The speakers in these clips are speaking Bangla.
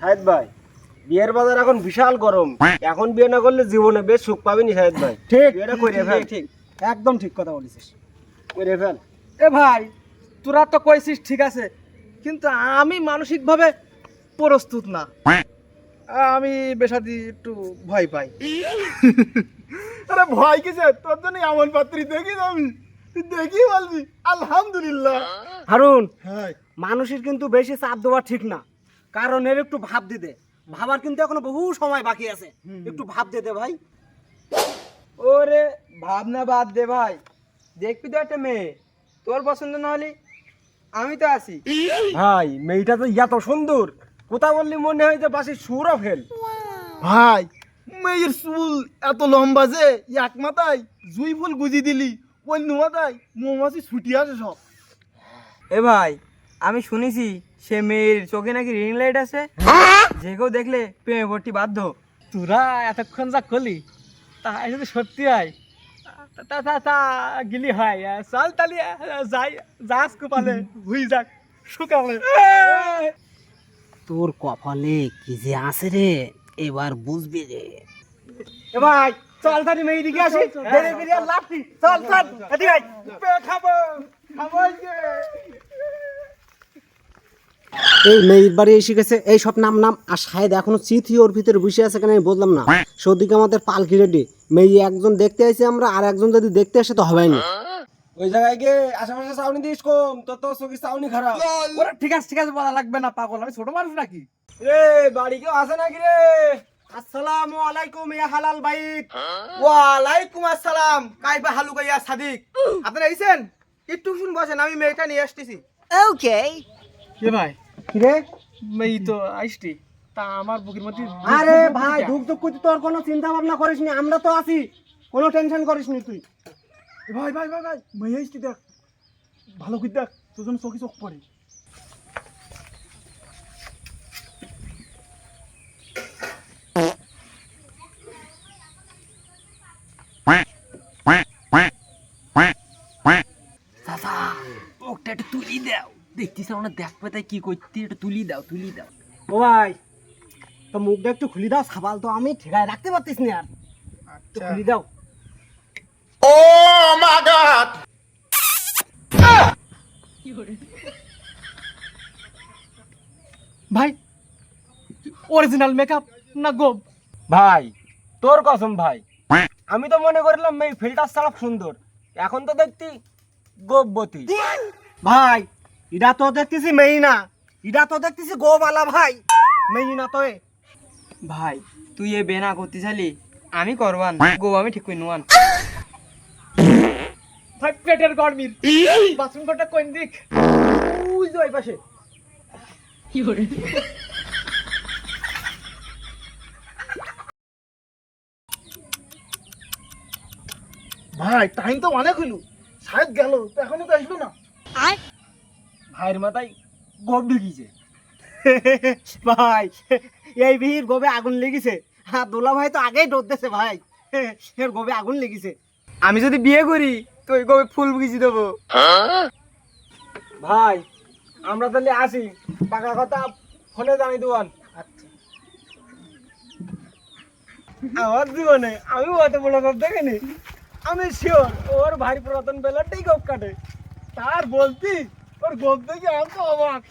শাহেদ ভাই বিয়ের বাজার এখন বিশাল গরম। এখন বিয়ে না করলে জীবনে বেশ সুখ পাবিনি শাহেদ ভাই। ঠিক করে ঠিক, ফেল। ঠিক একদম ঠিক কথা বলেছিস। করে ফেল। এ ভাই তোরা তো কইছিস ঠিক আছে কিন্তু আমি মানসিকভাবে প্রস্তুত না। আমি বেশাদি একটু ভয় পাই। আরে ভয় কিসে? তোর জন্য এমন পাত্রী দেখি আমি। তুই দেখি বলবি। আলহামদুলিল্লাহ। হারুন হ্যাঁ। মানুষের কিন্তু বেশি চাপ দেওয়া ঠিক না। কারণ এর একটু ভাব দিতে ভাবার কিন্তু এখনও বহু সময় বাকি আছে। একটু ভাব দিতে ভাই। ওরে ভাবনা বাদ দে ভাই। দেখবি তো একটা মেয়ে। তোর পছন্দ না হলে আমি তো আছি। ভাই মেয়েটা তো এত সুন্দর। কোথা বললি মনে হয় যে বাসি সুরও ফেল। ভাই মেয়ের চুল এত লম্বা যে এক মাথায় জুই ফুল গুজি দিলি অন্য মাথায় মৌমাছি ছুটি আসে সব। এ ভাই আমি শুনেছি সে মেয়ের চোখে নাকি রিং লাইট আছে? যে কেউ দেখলে প্রেমে ভর্তি বাধ্য। তোরা এতক্ষণ যা করলি তা যদি সত্যি হয় তা- তা তা গিলি হয়। চল তালি যাই যাস কোপালে হুই যাক শুকালে। তোর কপালে কি যে আছে রে এবার বুঝবি রে। এ ভাই চল তারি মেয়ে দিকে আসি। ধীরে ধীরে লাফি চল চল এদিকে খাব খাব এই মেয়ের বাড়ি এসে গেছে। এই সব নাম নাম। আর শাহেদ এখনও চিথি ওর ভিতরে বসে আছে কেন আমি বুঝলাম না। সৌদিকে আমাদের পালকি রেডি। মেয়ে একজন দেখতে আসে আমরা আর একজন যদি দেখতে আসে তো হবে না। ওই জায়গায় গিয়ে আশেপাশে চাউনি দিস কম তো চোখের চাউনি খারাপ। ওরা ঠিক আছে ঠিক আছে বলা লাগবে না পাগল। আমি ছোট মানুষ নাকি? রে বাড়ি কেউ আছে নাকি রে? আসসালামু আলাইকুম ইয়া হালাল বাইত। ওয়ালাইকুম আসসালাম কাইবা হালু গাইয়া সাদিক। আপনারা আইছেন? একটু শুন বসেন আমি মেয়েটা নিয়ে আসতেছি। ওকে কে ভাই? কি এই তো আইসটি। তা আমার বুকের মধ্যে আরে ভাই দুঃখ দুঃখ করতে তোর কোনো চিন্তা ভাবনা করিস নি আমরা তো আছি। কোনো টেনশন করিস নি তুই। ভাই ভাই ভাই ভাই মেয়ে আইসটি দেখ। ভালো করে দেখ তোর জন্য চোখে চোখ পড়ে চাচা ওটা একটু তুলি দাও দেখতিস আমরা দেখবে তাই কি করতে একটু তুলি দাও তুলি দাও। ও ভাই তো মুখটা একটু খুলি দাও সাবাল তো আমি ঠিকায় রাখতে পারতিস না আর। একটু খুলি দাও। ভাই অরিজিনাল মেকআপ না গোব ভাই তোর কসম ভাই। আমি তো মনে করলাম মেয়ে ফিল্টার ছাড়া সুন্দর। এখন তো দেখতি গোবতী ভাই এটা তো দেখতেছি মেয়ে না এটা তো দেখতেছি গোবালা ভাই। না তো ভাই তুই এ বেনা করতে চালি আমি করবান। গো আমি ঠিক কই নুয়ান। ভাই পেটের গরমির বাথরুম ঘরটা কোন দিক? ওই যে ওই পাশে। কি করে ভাই টাইম তো অনেক হইল। সাহেব গেল তো এখনও তো আসলো না। ভাইয়ের মাথায় গোব ঢুকিছে। ভাই এই বিহির গোবে আগুন লেগেছে। হ্যাঁ দোলা ভাই তো আগেই ডরতেছে ভাই। এর গোবে আগুন লেগেছে। আমি যদি বিয়ে করি তো ওই গোবে ফুল বুঝি দেবো। ভাই আমরা তাহলে আসি। পাকা কথা ফোনে জানি দেওয়ান আমার জীবনে আমি অত বড় গপ দেখিনি। আমি শিওর ওর ভাই পুরাতন বেলাটাই গপ কাটে। তার বলতি ওর গোপ দেখি আমি তো অবাক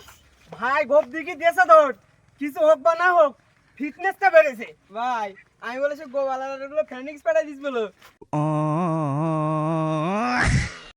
ভাই গোপ দেখি দিয়েছে ধর। কিছু হোক বা না হোক ফিটনেসটা বেড়েছে। ভাই, আমি বলেছি গোপ আলাদা গুলো ফ্যানিক্স পাঠাই দিস বলো।